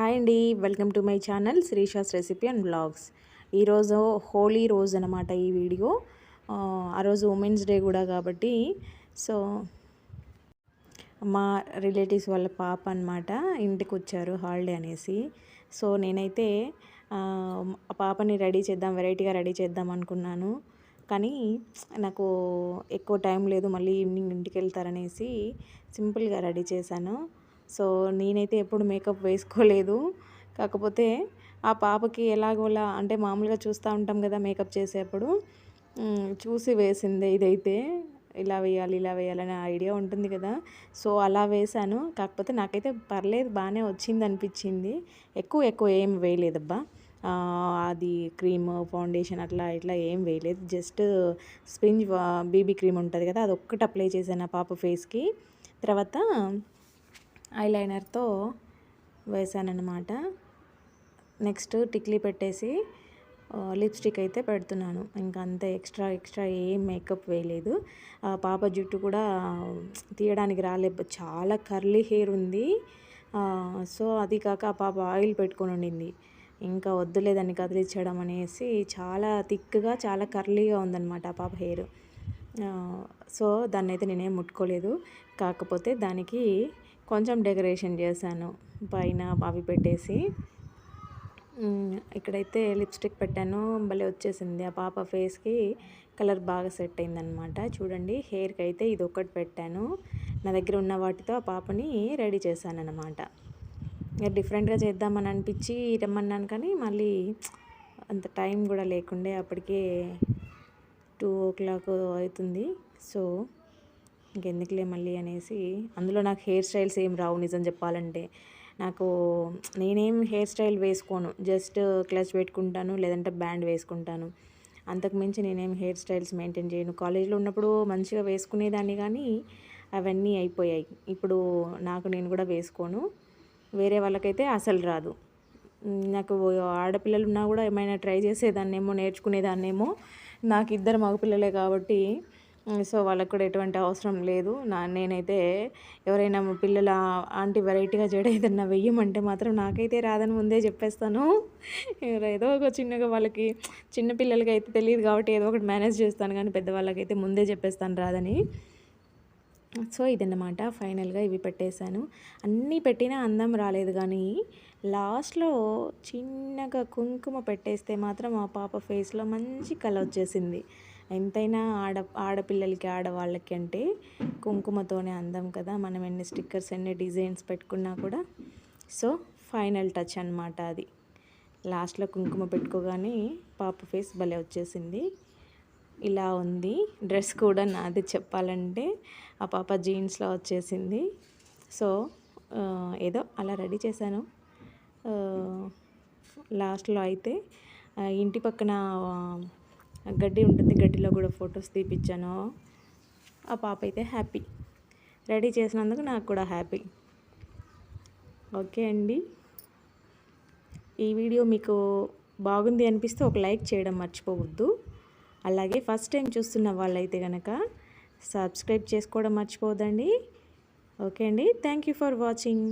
Hi అండి. Welcome to my channel Sreesha's recipe and blogs. ఈరోజు హోలీ రోజు అనమాట ఈ వీడియో. ఆ రోజు ఉమెన్స్ డే కూడా కాబట్టి సో మా రిలేటివ్స్ వాళ్ళ పాప అనమాట ఇంటికి వచ్చారు హాలిడే అనేసి. సో నేనైతే ఆ పాపని రెడీ చేద్దాం వెరైటీగా రెడీ చేద్దాం అనుకున్నాను. కానీ నాకు ఎక్కువ టైం లేదు మళ్ళీ ఈవినింగ్ ఇంటికి వెళ్తారనేసి సింపుల్గా రెడీ చేశాను. సో నేనైతే ఎప్పుడు మేకప్ వేసుకోలేదు. కాకపోతే ఆ పాపకి ఎలాగోలా అంటే మామూలుగా చూస్తూ ఉంటాం కదా మేకప్ చేసేప్పుడు. చూసి వేసింది ఇదైతే. ఇలా వేయాలి ఇలా వేయాలనే ఐడియా ఉంటుంది కదా. సో అలా వేశాను. కాకపోతే నాకైతే పర్లేదు బాగానే వచ్చింది అనిపించింది. ఎక్కువ ఎక్కువ ఏం వేయలేదబ్బా. అది క్రీమ్ ఫౌండేషన్ అట్లా ఇట్లా ఏం వేయలేదు. జస్ట్ స్పింజ్ బీబీ క్రీమ్ ఉంటుంది కదా అది ఒక్కటి అప్లై చేశాను ఆ పాప ఫేస్కి. తర్వాత ఐలైనర్తో వేసానన్నమాట. నెక్స్ట్ టిక్లీ పెట్టేసి లిప్స్టిక్ అయితే పెడుతున్నాను. ఇంకా అంతే ఎక్స్ట్రా ఎక్స్ట్రా ఏం మేకప్ వేయలేదు. పాప జుట్టు కూడా తీయడానికి రాలేదు. చాలా కర్లీ హెయిర్ ఉంది. సో అది కాక పాప ఆయిల్ పెట్టుకొని ఉండింది. ఇంకా వద్దులే దాన్ని కదిలించడం అనేసి చాలా థిక్గా చాలా కర్లీగా ఉందన్నమాట ఆ పాప హెయిర్. సో దాన్ని అయితే నేనేం ముట్టుకోలేదు. కాకపోతే దానికి కొంచెం డెకరేషన్ చేశాను. పైన అవి పెట్టేసి. ఇక్కడైతే లిప్స్టిక్ పెట్టాను. భలే వచ్చేసింది. ఆ పాప ఫేస్కి కలర్ బాగా సెట్ అయిందనమాట చూడండి హెయిర్కి అయితే ఇది ఒక్కటి పెట్టాను. నా దగ్గర ఉన్న వాటితో ఆ పాపని రెడీ చేశాను అనమాట డిఫరెంట్గా చేద్దామని అనిపించి రమ్మన్నాను కానీ మళ్ళీ అంత టైం కూడా లేకుండే అప్పటికే టూ ఓ క్లాక్ అవుతుంది. సో ఇంకెందుకులే మళ్ళీ అనేసి అందులో నాకు హెయిర్ స్టైల్స్ ఏం రావు నిజం చెప్పాలంటే. నాకు నేనేం హెయిర్ స్టైల్ వేసుకోను జస్ట్ క్లచ్ పెట్టుకుంటాను లేదంటే బ్యాండ్ వేసుకుంటాను. అంతకుమించి నేనేం హెయిర్ స్టైల్స్ మెయింటైన్ చేయను. కాలేజ్లో ఉన్నప్పుడు మంచిగా వేసుకునేదాన్ని కానీ అవన్నీ అయిపోయాయి. ఇప్పుడు నాకు నేను కూడా వేసుకోను. వేరే వాళ్ళకైతే అసలు రాదు. నాకు ఆడపిల్లలు ఉన్నా కూడా ఏమైనా ట్రై చేసేదాన్నేమో నేర్చుకునేదాన్నేమో. నాకు ఇద్దరు మగపిల్లలే కాబట్టి సో వాళ్ళకు కూడా ఎటువంటి అవసరం లేదు. నా నేనైతే ఎవరైనా పిల్లల ఆంటీ వెరైటీగా జడ ఏదన్నా వెయ్యమంటే మాత్రం నాకైతే రాదని ముందే చెప్పేస్తాను. ఏదో ఒక చిన్నగా వాళ్ళకి చిన్న పిల్లలకి అయితే తెలియదు కాబట్టి ఏదో ఒకటి మేనేజ్ చేస్తాను కానీ పెద్దవాళ్ళకైతే ముందే చెప్పేస్తాను రాదని. సో ఇదన్నమాట. ఫైనల్గా ఇవి పెట్టేశాను. అన్నీ పెట్టినా అందం రాలేదు కానీ లాస్ట్లో చిన్నగా కుంకుమ పెట్టేస్తే మాత్రం ఆ పాప ఫేస్లో మంచి కళ వచ్చేసింది. ఎంతైనా ఆడ ఆడపిల్లలకి ఆడవాళ్ళకి అంటే కుంకుమతోనే అందం కదా. మనం ఎన్ని స్టిక్కర్స్ ఎన్ని డిజైన్స్ పెట్టుకున్నా కూడా. సో ఫైనల్ టచ్ అనమాట అది. లాస్ట్లో కుంకుమ పెట్టుకోగానే పాప ఫేస్ భలే వచ్చేసింది. ఇలా ఉంది. డ్రెస్ కూడా నాది చెప్పాలంటే. ఆ పాప జీన్స్లో వచ్చేసింది. సో ఏదో అలా రెడీ చేశాను. లాస్ట్లో అయితే ఇంటి పక్కన గడ్డి ఉంటుంది. గడ్డిలో కూడా ఫొటోస్ తీపిచ్చాను. ఆ పాప అయితే హ్యాపీ. రెడీ చేసినందుకు నాకు కూడా హ్యాపీ. ఓకే అండి. ఈ వీడియో మీకు బాగుంది అనిపిస్తే ఒక లైక్ చేయడం మర్చిపోవద్దు. అలాగే ఫస్ట్ టైం చూస్తున్న వాళ్ళైతే కనుక సబ్స్క్రైబ్ చేసుకోవడం మర్చిపోదండి ఓకే అండి. Thank you for watching.